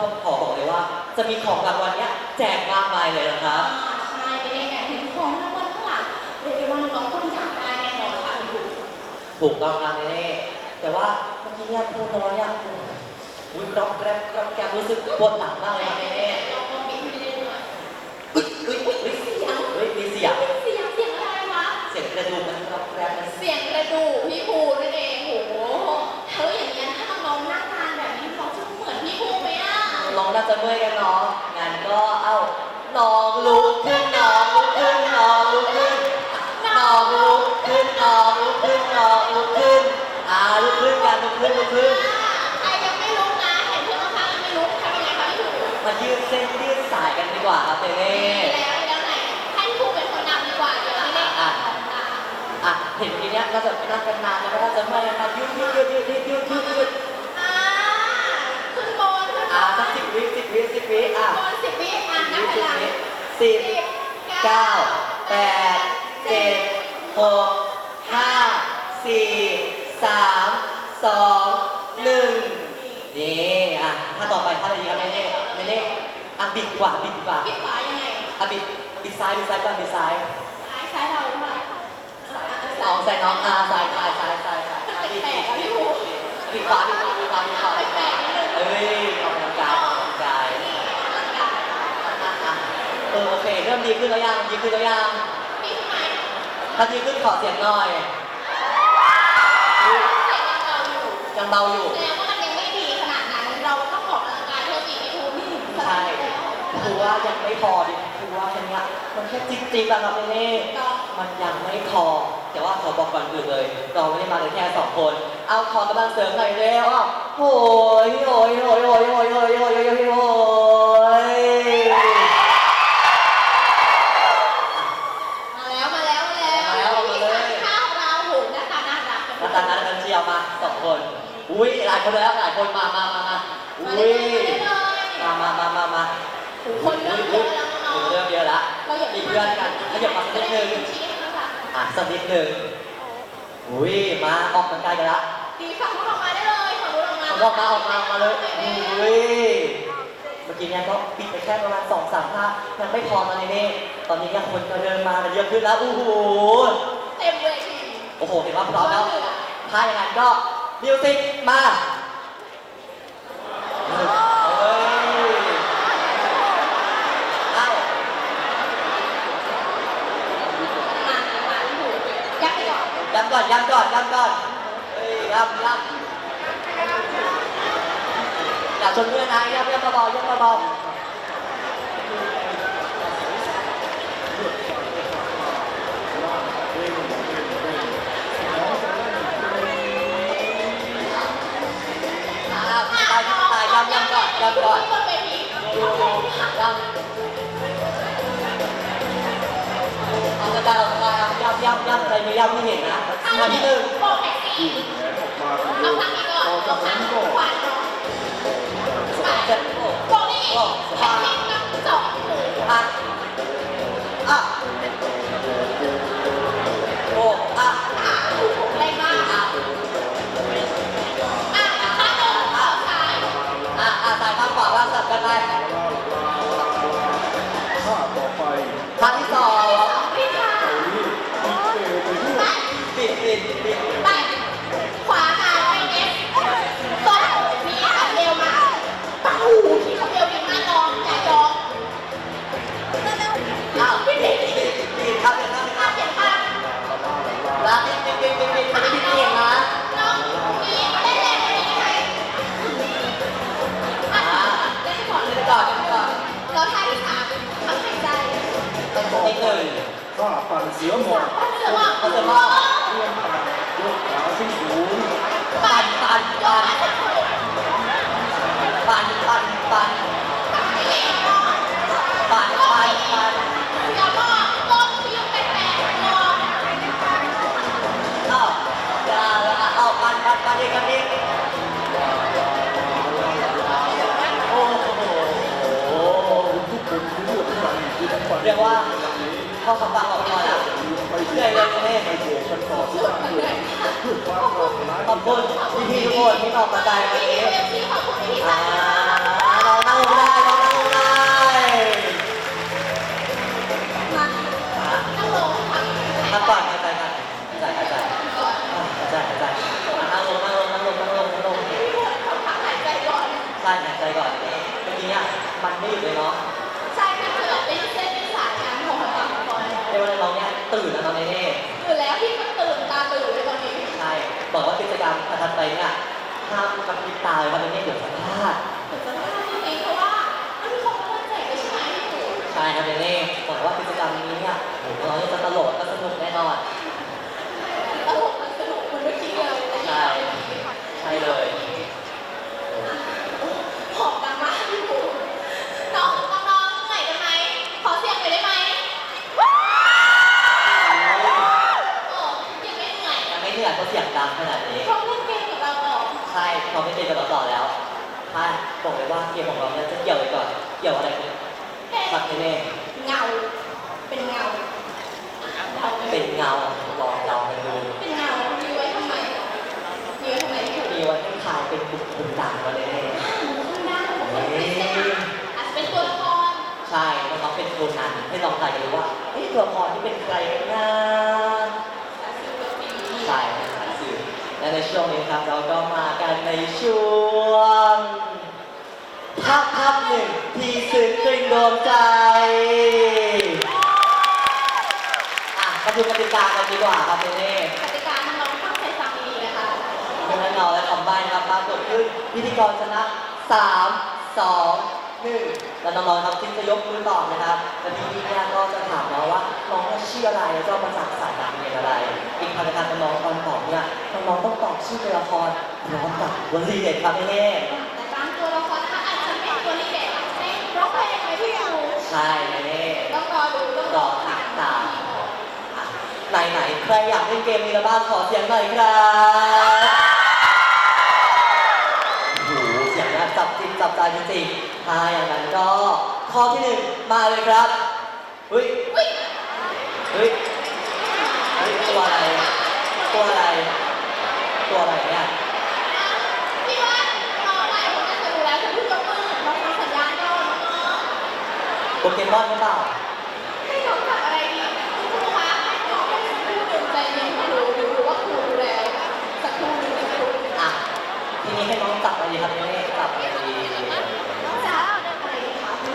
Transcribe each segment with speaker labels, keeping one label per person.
Speaker 1: ก็ผมขอบอกเลยว่า จะมีของรางวัลเนี้ยแจกมากมายเลยนะครับ
Speaker 2: ใช่ไม่ได้แอบเห็นของรางวัลข้างหลังเรียกได้ว่าน้องๆต้องอยากได้แน่นอนค่ะคุณครู
Speaker 1: ถูกต้องครับเนเน่แต่ว่าเมื่อกี้เนี่ยพูดน้อยอะอุ้ยกรอบแกรบกรอบแกรบรู้สึกปวดหลังมากเลยครับเนเน่
Speaker 2: ลองลองบิดให้ได้ด้วย
Speaker 1: อุ้ยอุ้ยอุ้ยอุ้ยเสียงเฮ้ยมีเสียง
Speaker 2: เสียงเสียงอะไรวะ
Speaker 1: เสียงกระดูกมันกรอบแกรบมัน
Speaker 2: เสียงกระดูกพี่ภูนั่นเอง น้องน่าจะเมื่อ
Speaker 1: ยกันเนาะงั้นก็เอ้าน้องลุกขึ้นน้องลุกขึ้นน้องลุกขึ้นน้องลุกขึ้นน้องลุกขึ้นน้องลุกขึ้นอ่าลุกขึ้นกันลุกขึ้นลุกขึ้น
Speaker 2: ใครยังไม่รู้นะเห็นเพื่อนข้างๆยังไม่รู้ทำยังไงคะพี่ภู
Speaker 1: มายืดเส้นยืดสายกันดีกว่าครับเนเน่
Speaker 2: แล้วแล้วไหนให้พี่ภูเป็นคนนำดีกว่าเดี๋ยวให้เล่นกับของตาม
Speaker 1: อะเห็นทีเนี้ยก็จะนั่งกันนานแล้วก็น่าจะเมื่อยนะครับยืดยืดยืดยืดยืดยืดยืดยืด
Speaker 2: อ่าขึ้นบนขึ้นบ
Speaker 1: อ่านสักสิบวิสิบวิสิบวิอะ
Speaker 2: บนสิบวิอะนับไปหลัง
Speaker 1: สิบ
Speaker 2: สิบ
Speaker 1: เก้าแปดเจ็ดหกห้าสี่สามสองหนึ่งนี่อะถ้าต่อไปถ้าอะไรดีครับเนเน่เนเน่อะบิดดีกว่าบิดดีกว่า
Speaker 2: ปิดฝายังไง
Speaker 1: อะบิดบิดซ้ายบิดซ้ายก่อนบิดซ้าย
Speaker 2: ซ้ายซ้ายเราเท่าไหร่
Speaker 1: เอาใส่น้องอ่าซ้ายซ้ายซ้ายซ้ายซ้าย
Speaker 2: มัน
Speaker 1: อะบิด
Speaker 2: แปล
Speaker 1: บิ
Speaker 2: ก
Speaker 1: ด
Speaker 2: ๆอะพี่ภู
Speaker 1: บิดขวาบิดขวาบิดขวาบิดขวา
Speaker 2: แปลกๆนิดนึง
Speaker 1: เอ้ยออกกำลังกายออกกำลังกาย
Speaker 2: นี่ร่างกาย
Speaker 1: อะอะ เออโอเคเริ่มดีขึ้นแล้วยังดีขึ้นแล้วยัง
Speaker 2: นี่ทำไม
Speaker 1: ถ้าดีขึ้นขอเสียงหน่อย
Speaker 2: เสียงยังเบาอยู่
Speaker 1: ยังเบาอยู่
Speaker 2: แสดงว่ามันยังไม่ดีขนาดนั้น เราต้องออกกำลังกายเพื่อจีพี่ภูนี่
Speaker 1: ใช่คือว่ายังไม่พอดิคือว่าแค่เนี้ยมันแค่จิ๊บจิ๊บอะครับเน่
Speaker 2: ก็
Speaker 1: ๆมันยังไม่พอ แต่ว่าขอบอกก่อนอื่นเลย เราไม่ได้มากันแค่สองคน เอาขอกำลังเสริมหน่อยเร็วอะโอ้ยโอ้ยโอ้ยโอ้ยโอ้ยโอ้ยโอ้ยโอ้ยโอ้ยโอ้ย
Speaker 2: มาแล้วมาแล้วมาแล้วนี่คือข้าวเราโหหน้าตาน่ารัก
Speaker 1: มาตานั้นกันเชียวมาสองคน อุ้ยหลาย คนแล้วหลายคนมามามามา
Speaker 2: มา
Speaker 1: อุ้
Speaker 2: เลยย
Speaker 1: มามามามามา
Speaker 2: คนเริ่มเยอะแล้วน้อง
Speaker 1: เริ่มเยอะละ
Speaker 2: เราอยาก
Speaker 1: มีเพื่อนกันขยับมาสักนิดนึง
Speaker 2: ชี้ให้นะคะ
Speaker 1: อะสักนิดนึงอุ้ยมาออกกำลังกายกันละ
Speaker 2: ดีฝั่งนู้นออกมาได้เลยฝั่งนู้นออกมา
Speaker 1: ออกมาออกมาออกมาเลยอุ้ยเมื่อกี้เนี่ยก็ปิดไปแค่ประมาณสองสามท่ายังไม่พอตอนนี้นี่ตอนนี้เนี่ยคนก็เดินมากันเยอะขึ้นแล้วโอ้โห
Speaker 2: เต็มเวที
Speaker 1: โอ้โหเห็นว่าพร้อมแล้วถ้าอย่างนั้นก็มิวสิกมา เฮ้ยเอ้า
Speaker 2: ยักไปก่อน
Speaker 1: ย้ำก่อนย้ำก่อนย้ำก่อนเฮ้ยย้ำย้ำอย่าชนเพื่อนนะย้ำย้ำเบาๆย้ำเบาๆำย้ำก่อนย้ำก่อน
Speaker 2: บนเวที
Speaker 1: ย้ำเอาสกายเอาสกายเอาย้ำย้ำย้ำอะไรไม่ย้ำไม่เห็นนะมาที่หนึ่ง
Speaker 2: บอกแท็กซี่เอาทางนี้ก่อนเอาทางนี้ก่อนขวานเนาะ
Speaker 1: เจ็ดโอ้
Speaker 2: บอกนี่แท็ก ว่าปั่น
Speaker 1: เสียหมดก
Speaker 2: พั
Speaker 3: ฒนาเรีย
Speaker 2: นปั่นยกขาขึ้นสูง
Speaker 1: ปั่
Speaker 2: น
Speaker 1: ปั่นปั่น
Speaker 2: ปั่
Speaker 1: นปั่นปั่นปั่นปั่นปั่น
Speaker 2: อย่าเอา
Speaker 1: ปั่นปั่นปั่น
Speaker 3: เอง
Speaker 2: กันเอง
Speaker 1: โอ้โห
Speaker 3: ทุก
Speaker 1: คนรู้ว่าทุ
Speaker 3: กค
Speaker 1: นเรีย
Speaker 3: กว่า นด้วยเพื่อความปลอดภัย
Speaker 1: ขอบคุณพี่ๆทุกคนที่ออกกำลังกายวัน
Speaker 2: พี่
Speaker 1: นี้
Speaker 2: เอฟซีขอบคุณพี่
Speaker 1: อ่าเราเล่าได้ รมประทับใจเนี่ยห้ามกระพริบตาเลยวันนี้เดี๋ยวสัมภาษณ์
Speaker 2: เหมือนจะพลาดจริงๆเพราะว่ามันมีของรางวัลแจกด้วยใช่ไหมพี่ตู่
Speaker 1: ใช่ครับเน่บอกว่ากิจกรรมนี้เนี่ยเราจะตลกและสนุกแน่นอน
Speaker 2: ตลกมันสนุกมันไม่คิดเลย
Speaker 1: ใช่ ใช่เลย
Speaker 2: หอบดังมากพี่ตู่น้องน้องๆเหนื่อยกันไหมขอเสียงหน่อยได้ไหมโอ้ยังไม่เหนื่อย
Speaker 1: ยังไม่เหนื่อยเพราะเสียงดังขนาดนี้
Speaker 2: เพราะเล่นเกมกับเราต่อ
Speaker 1: ใช่ เขาไม่เป็นกับเราต่อแล้วถ้าบอกเลยว่าเกมของเราเนี่ยจะเกี่ยวไปก่อน เกี่ยวอะไรเนี่ย
Speaker 2: แค่
Speaker 1: ชักแน่
Speaker 2: เงา เป็นเงาเรา
Speaker 1: ๆเป็นเงาลองเรากันดู
Speaker 2: เป็นเงามีไว้ทำไมมีไว้ทำไมพี่ตู่
Speaker 1: มีวันที่ทายเป็นบุคคลดังมาเลย
Speaker 2: ข้างหน้าของคนเป็นเส้นอาจจะเป็นตัวละคร
Speaker 1: ใช่น้องๆเป็นคนนั้นให้ลองทายกันดูว่าเอ้ตัวละครที่เป็นใครกันนะ ใช่สายสื่อและใน ช่วงนี้ครับเราก็มากันในช่วงภาพภาพหนึ่งที่ซึ้งตรึงดวงใจอะมาดูกติกากันดีกว่าครับเนเน่
Speaker 2: กติกาน้องๆตั้งใจฟังดีๆนะคะ
Speaker 1: เรื่องเงาและคำใบ้นะครับปรากฏขึ้นพิธีกรชนะสามสองหนึ่งแล้วน้องๆครับจึงจะยกมือตอบนะครับและพี่ๆเนี่ยก็จะถามน้อ ชื่อตัวละครพร้อมกับวลีเด็ดครับเนเน่
Speaker 2: แต่บางตัวละครนะคะอาจจะเป็นตัวลีเด็ดอาจจะเป็นร้องเพลงไหมพี่ยู
Speaker 1: ใช่เนเน่
Speaker 2: ต้องรอดูต้องรอติดตาม
Speaker 1: ไหนๆใครอยากเล่นเกมนี้แล้วบ้างขอเสียงหน่อยครับโอ้โหเสียงน่าจับจิตจับใจจริงๆถ้าอย่างนั้นก็ข้อที่หนึ่งมาเลยครับเฮ้ย
Speaker 2: อุ้ย
Speaker 1: เฮ้ยเฮ้ยตัวอะไรตัวอะไรตัว อะไรเนี่ย
Speaker 2: พี่ว่าน้องหลายคนอาจจะรู้แล้วจะพูดยกมือน้องทำสัญญาณก่อนน้อง
Speaker 1: โปเกมอนหรือเปล่า
Speaker 2: ให้น้องจับอะไรดีคุณครูคะน้องให้สักครู่หนึ่งใจเย็นครูดูดูว่าครูดูแล้วสักครู่หนึ่งสักครู่หนึ่ง
Speaker 1: อะทีนี้ให้น้องจับอะไรดีครับเน่จับอะไรดี
Speaker 2: น้องจะอะไรดีคะครู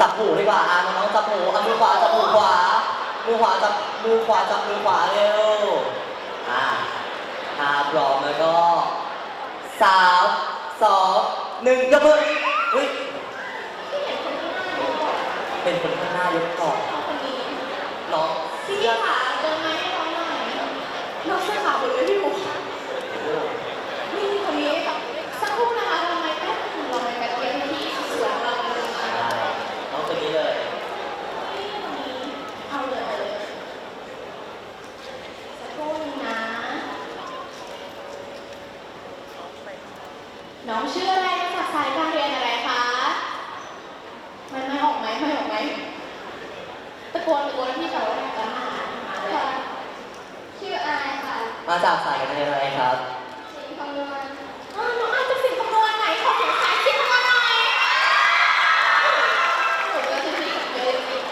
Speaker 1: จับหูดีกว่าอะน้องๆจับหูเอามือขวาจับหูขวามือขวาจับมือขวาจับมือขวาเร็วอะ ถ้าพร้อมแล้วก็สามสองหนึ่งยกมือเฮ้ย
Speaker 2: เป็
Speaker 1: นคนข้างหน้ายกก่อน
Speaker 2: น้องคนนี้
Speaker 1: น้อง
Speaker 2: พี่พี่ขาเดินมาให้น้องหน่อยน้องเสื้อขาวหมดเลยพี่หมูนี่คนนี้สักครู่นะคะเราไม่แป๊บนึงเราไม่แป๊บเดียวที่สวยของเราเลยนะ
Speaker 1: อ่าน้องคนนี้เลย
Speaker 2: นี่คนนี้เอาเลยเอาเลยสักครู่นึงนะ น้ องชื่ออะไรมาจากสายการเรียนอะไรคะมันไม่ออกไหมไม่ออกไหมตะโกนตะโกนพี่เขาว่าจะมาค่ะชื่ออะไรค่ะ
Speaker 1: มาจากสายการเรียนอะไรครับ
Speaker 2: สิงคำนวณอ๋อหนูอาจจะสิงคำนวณไหนขอเสียงสายสิงคำนวณหน่อยหนูก็จะสิงคำนวณจริง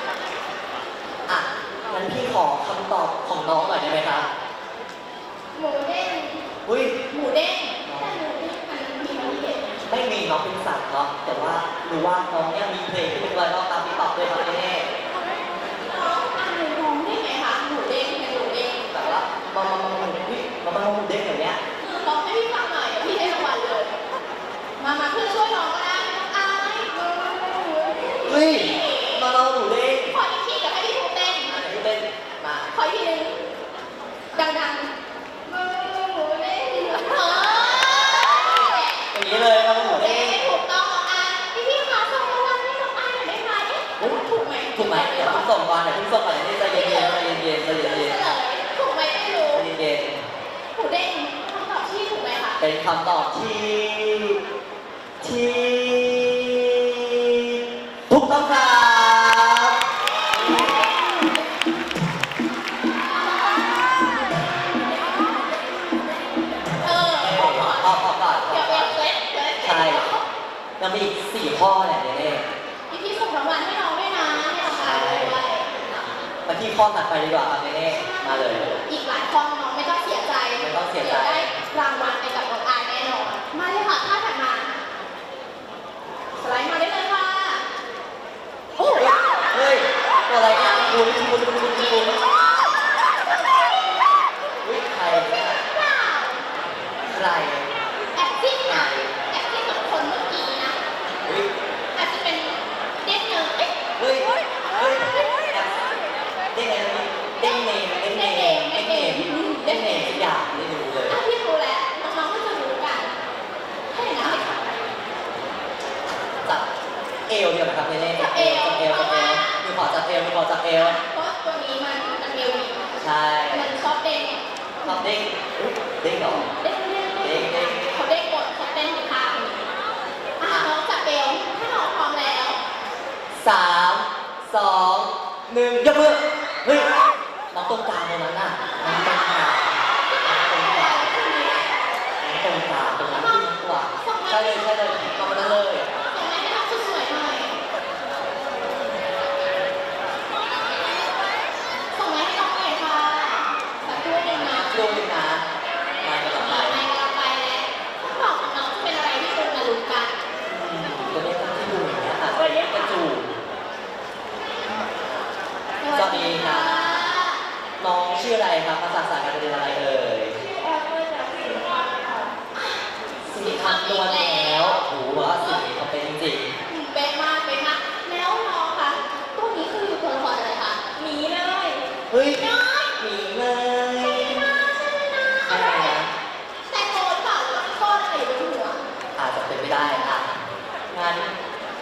Speaker 1: อะงั้นพี่ขอคำตอบของน้องหน่อยได้ไหมครับ
Speaker 2: หมูเด้ง
Speaker 1: อุ้ย
Speaker 2: หมูเด้งแต่หมูเด้งมันมีมันเด็ด
Speaker 1: ไม่มีน้องเป็น สัตว์เนาะแต่ว่ารู้ว่าน้องเนี่ยมีเพลงที่เป็นไวรัลตามติ๊กต็อกด้วยครับเน่
Speaker 2: น้องอ่านหนูร้องได้ไงคะหมูเด้งเป็นหมูเด้ง
Speaker 1: แบบว่ามามามามาอุ้ยมามามาเด็กอย่างเนี้ย
Speaker 2: ร้องให้พี่ฟังหน่อยเดี๋ย กไหมเดี๋
Speaker 1: ย
Speaker 2: วเพิ่ง
Speaker 1: ส่งก่อนเดี๋ยวเพิ่งส่งก่อนนี่ใจเย็นๆใจเย็นๆใจ
Speaker 2: เฉ
Speaker 1: เย็น
Speaker 2: ลยถูกไหมไม่รู้
Speaker 1: ๆใจเย็น
Speaker 2: หมูเด้งคำตอบที่ถูกไหมคะ
Speaker 1: ๆเป็นคำตอบที่ที่ ข้อ
Speaker 2: ตัด
Speaker 1: ไปดีกว่าครับเน่มาเลย
Speaker 2: อีกหลายข้อน้องไม่ต้องเสียใจ
Speaker 1: ไม่ต้องเสียใจ ดี๋
Speaker 2: ได้รางวัลไปกับน้องอายแน่นอน มาเลยค่ะข้าถัดมา สไลด์มาได้เลยค่ะ โอ้โเฮ้
Speaker 1: ย อะไรเนี่ยคุณคุณคุณ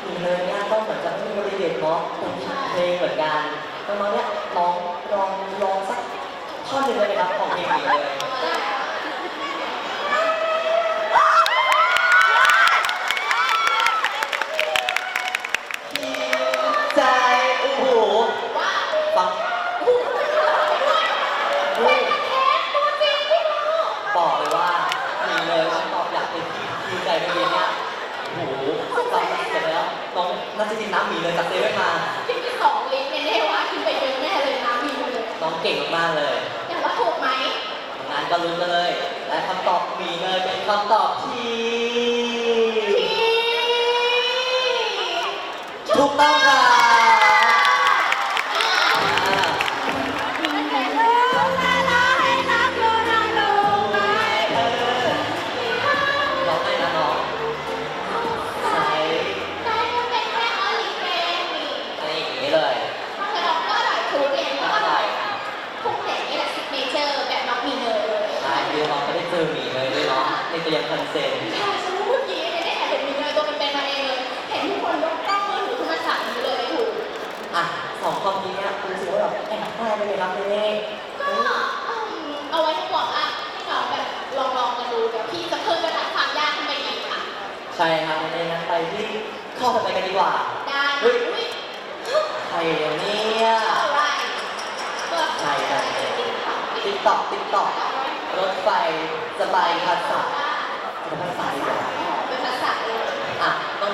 Speaker 1: หนู
Speaker 2: เลย
Speaker 1: เนี่
Speaker 2: ยก็
Speaker 1: เหมือนจะไม่มีบริเวณเนาะเพลงเหมือนกันน้องเนี้ยร้องลองลองสักท่อนหนึ่งเลยนะครับของเพลง
Speaker 2: นี้
Speaker 1: เลย น่าจะกินน้ำหมีเลยจากเซเว่นมา
Speaker 2: ที่เป็สองลิตรแในเนว่าคิดไปเยอะแน่เลยน้ำหมีเลย
Speaker 1: น้องเก่งมากๆเลย
Speaker 2: แต่ว่าถูกไหม
Speaker 1: งานก็รู้เลย และคำตอบหมีเลยเป็นคำตอบที
Speaker 2: ที่
Speaker 1: ถูกต้องค่ะ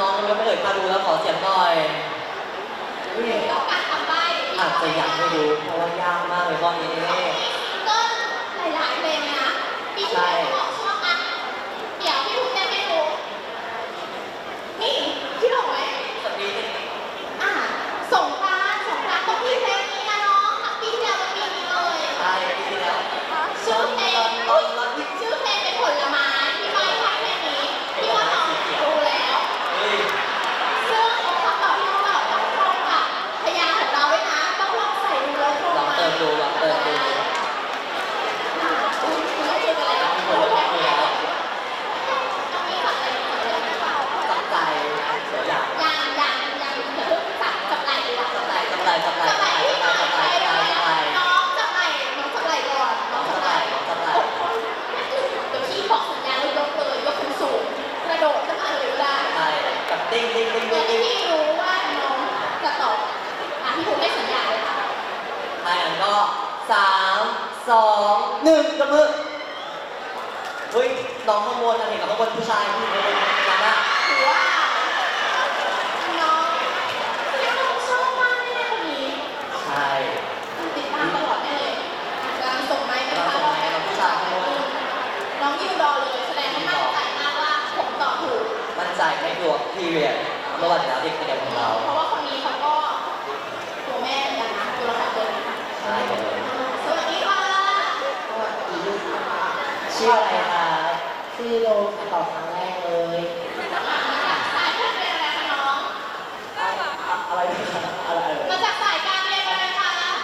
Speaker 1: น้องๆยั
Speaker 2: ไม่
Speaker 1: เคยมาดูแล้วขอเสียงหน่อยอาจจะยังไม่รู้เพราะว่ายากมากเลย
Speaker 2: ตอนนี้ คน
Speaker 1: ผู้ชา
Speaker 2: ยผู้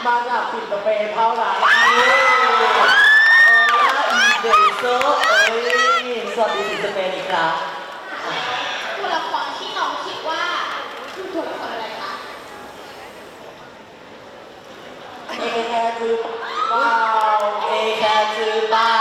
Speaker 2: บ้าน
Speaker 1: หลับ
Speaker 2: ปิด
Speaker 1: ตั
Speaker 2: เปย์
Speaker 1: เผาหลังเอออี
Speaker 4: เด
Speaker 2: น
Speaker 4: เซ
Speaker 2: อร์
Speaker 4: เอ้
Speaker 1: ยสวัสดีสิสเปนอีกครั้ง
Speaker 2: ตัวละครที่น้องคิดว่าคือตัวละครอะไรคะ
Speaker 4: เอแค
Speaker 1: ร์คือ
Speaker 2: เปล่าเอ
Speaker 1: แคร์
Speaker 4: คือเปล่า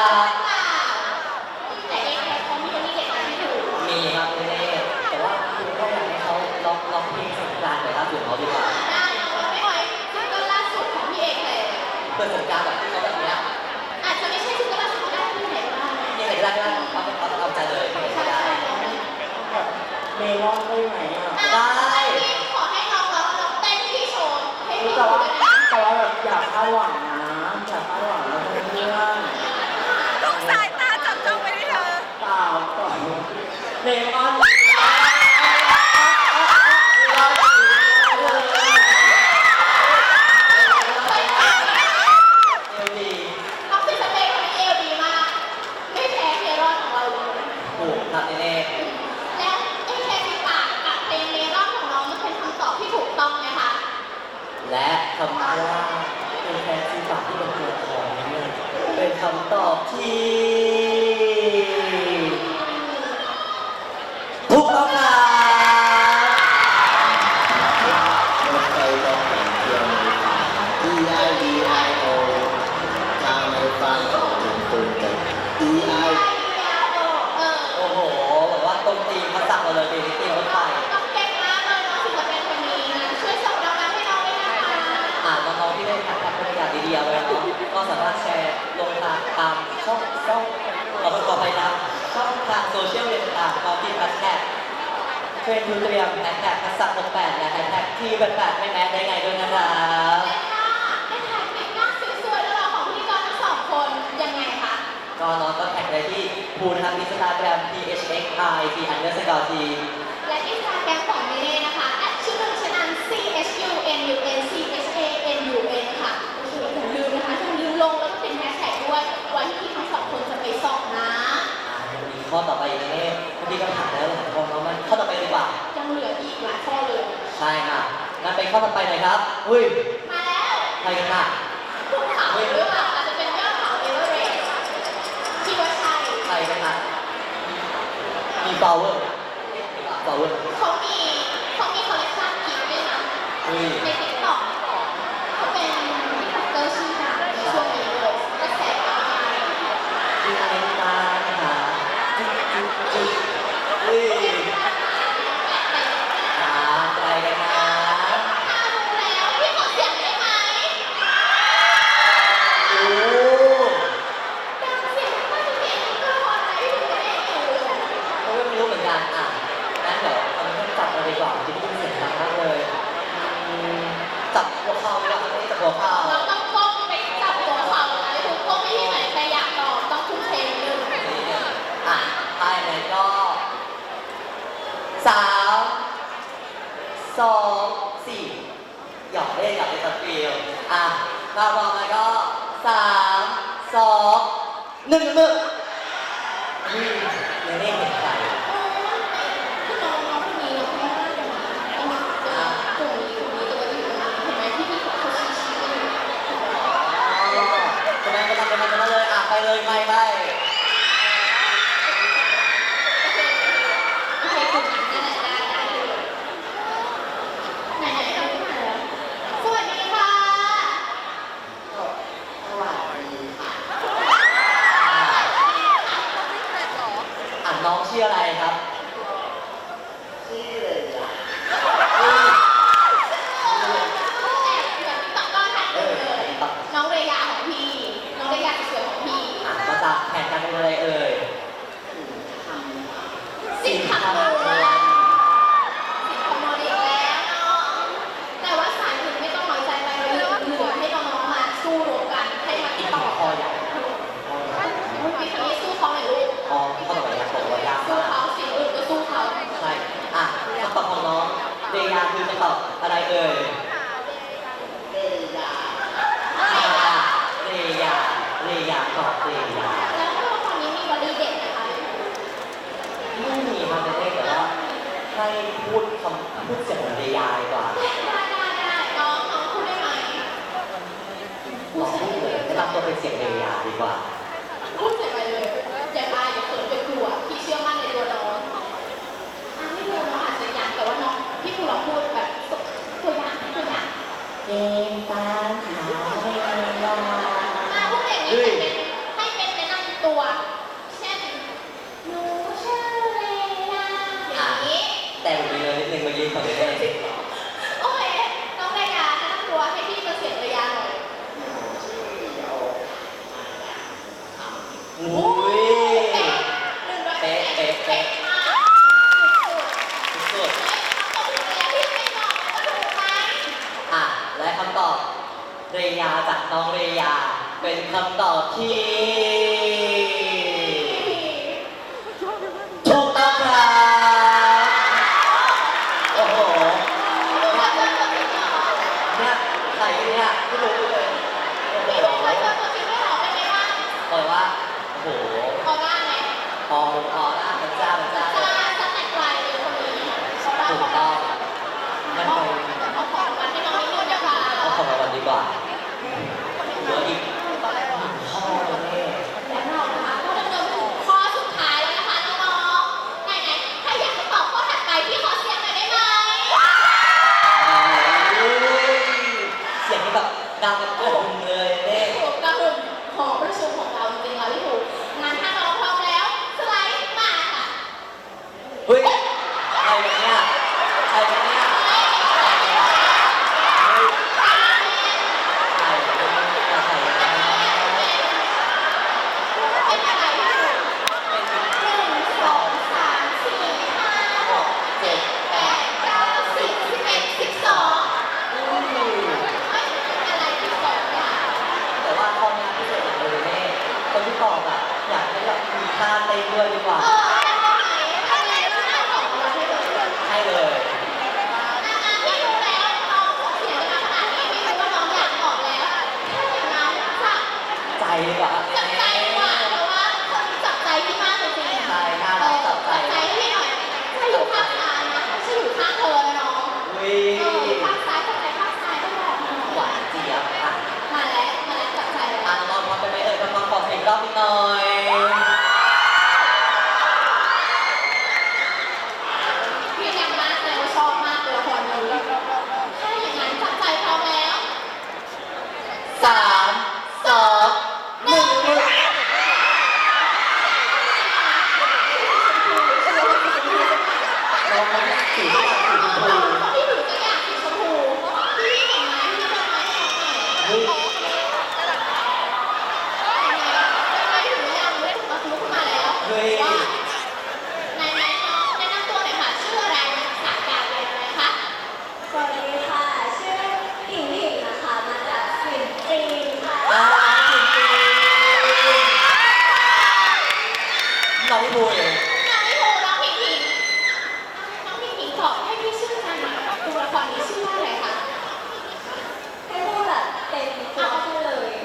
Speaker 4: Awal. เท
Speaker 1: ร
Speaker 5: น
Speaker 2: ดู
Speaker 1: เตรียมแฮชแท็กทักษะ68และแฮชแท็กที่88ไม่แม้ได้ไงด้วยนะครับ
Speaker 2: ก็น้
Speaker 1: องก็แท็กได้ที่ภูนทับอินสตาแกรม T h x i p underscore t
Speaker 2: และอินสตาแกรมของเนเน่นะคะชื่อหนึ่งชนัน c h u n u n c h a n u n ค่ะโอ้โอย่าลืมนะคะอย่าลืมลงแล้วก็เป็นแฮชแท็กด้วย วันที่ทั้งสองคนจะไปสอบนะ
Speaker 1: ข้อต่อไปอีกนะเนี่ยเมื่อกี้ก็ผ่านแล้วหลายข้อเนาะมันข้อต่อไปดีกว่า
Speaker 2: ยังเหลืออีกหลายข้อเลย
Speaker 1: ใช่ค่ะงั้นไปข้อต่อไปหน่อยครับ อุ้ย
Speaker 2: มาแล้ว
Speaker 1: ใครกันค่ะ
Speaker 2: ภูเขาหรือเปล่าอาจจะเป็นยอดเขาเอเวอเรสต์ที่ว่าใช่
Speaker 1: ไปกันคะมี power power
Speaker 2: เขามี สามสอ
Speaker 1: งสี่ห
Speaker 2: ยอ
Speaker 1: กเล่นหยอกเล่น
Speaker 2: ตัดฟิล
Speaker 1: อะมา
Speaker 2: บอก
Speaker 1: มาก็
Speaker 2: สา
Speaker 1: มส
Speaker 2: อง
Speaker 4: ห
Speaker 2: นึ่ง
Speaker 1: มื
Speaker 2: อเดี๋ยว
Speaker 1: เล่
Speaker 2: น
Speaker 1: เด็ก
Speaker 2: ไปไปเล
Speaker 1: ย
Speaker 2: ไปไป